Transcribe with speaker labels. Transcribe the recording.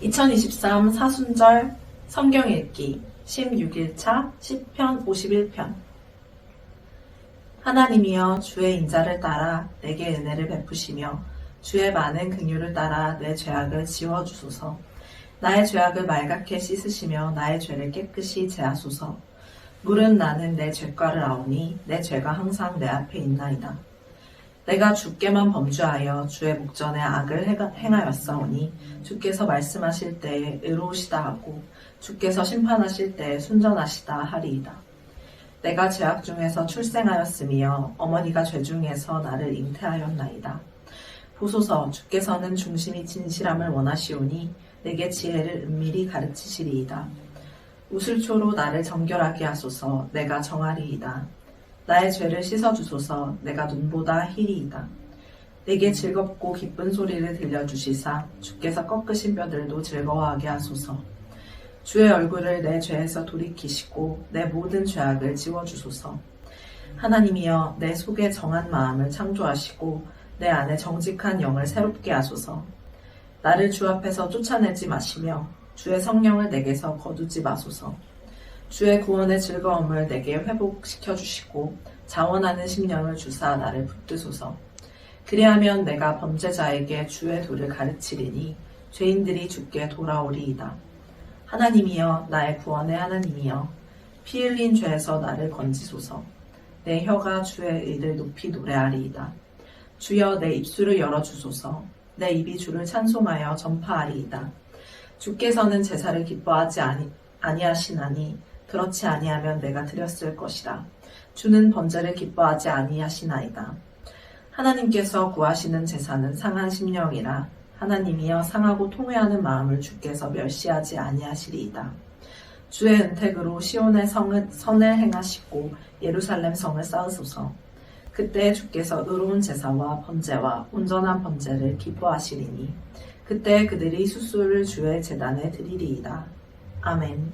Speaker 1: 2023 사순절 성경 읽기 16일차 10편 51편. 하나님이여 주의 인자를 따라 내게 은혜를 베푸시며 주의 많은 긍휼을 따라 내 죄악을 지워 주소서. 나의 죄악을 말갛게 씻으시며 나의 죄를 깨끗이 제하소서. 물은 나는 내 죄과를 아오니 내 죄가 항상 내 앞에 있나이다 내가 주께만 범죄하여 주의 목전에 악을 행하였사오니 주께서 말씀하실 때에 의로우시다 하고 주께서 심판하실 때에 순전하시다 하리이다. 내가 죄악 중에서 출생하였으며 어머니가 죄 중에서 나를 잉태하였나이다. 보소서 주께서는 중심이 진실함을 원하시오니 내게 지혜를 은밀히 가르치시리이다. 우슬초로 나를 정결하게 하소서 내가 정하리이다. 나의 죄를 씻어주소서 내가 눈보다 희리이다. 내게 즐겁고 기쁜 소리를 들려주시사 주께서 꺾으신 뼈들도 즐거워하게 하소서. 주의 얼굴을 내 죄에서 돌이키시고 내 모든 죄악을 지워주소서. 하나님이여 내 속에 정한 마음을 창조하시고 내 안에 정직한 영을 새롭게 하소서. 나를 주 앞에서 쫓아내지 마시며 주의 성령을 내게서 거두지 마소서. 주의 구원의 즐거움을 내게 회복시켜 주시고 자원하는 심령을 주사 나를 붙드소서. 그리하면 내가 범죄자에게 주의 도를 가르치리니 죄인들이 주께 돌아오리이다. 하나님이여 나의 구원의 하나님이여 피 흘린 죄에서 나를 건지소서. 내 혀가 주의 의를 높이 노래하리이다. 주여 내 입술을 열어 주소서. 내 입이 주를 찬송하여 전파하리이다. 주께서는 제사를 기뻐하지 아니, 아니하시나니 그렇지 아니하면 내가 드렸을 것이라. 주는 번제를 기뻐하지 아니하시나이다. 하나님께서 구하시는 제사는 상한 심령이라 하나님이여 상하고 통회하는 마음을 주께서 멸시하지 아니하시리이다. 주의 은택으로 시온의 성을 선을 행하시고 예루살렘 성을 쌓으소서. 그때 주께서 의로운 제사와 번제와 온전한 번제를 기뻐하시리니 그때 그들이 수수를 주의 제단에 드리리이다. 아멘.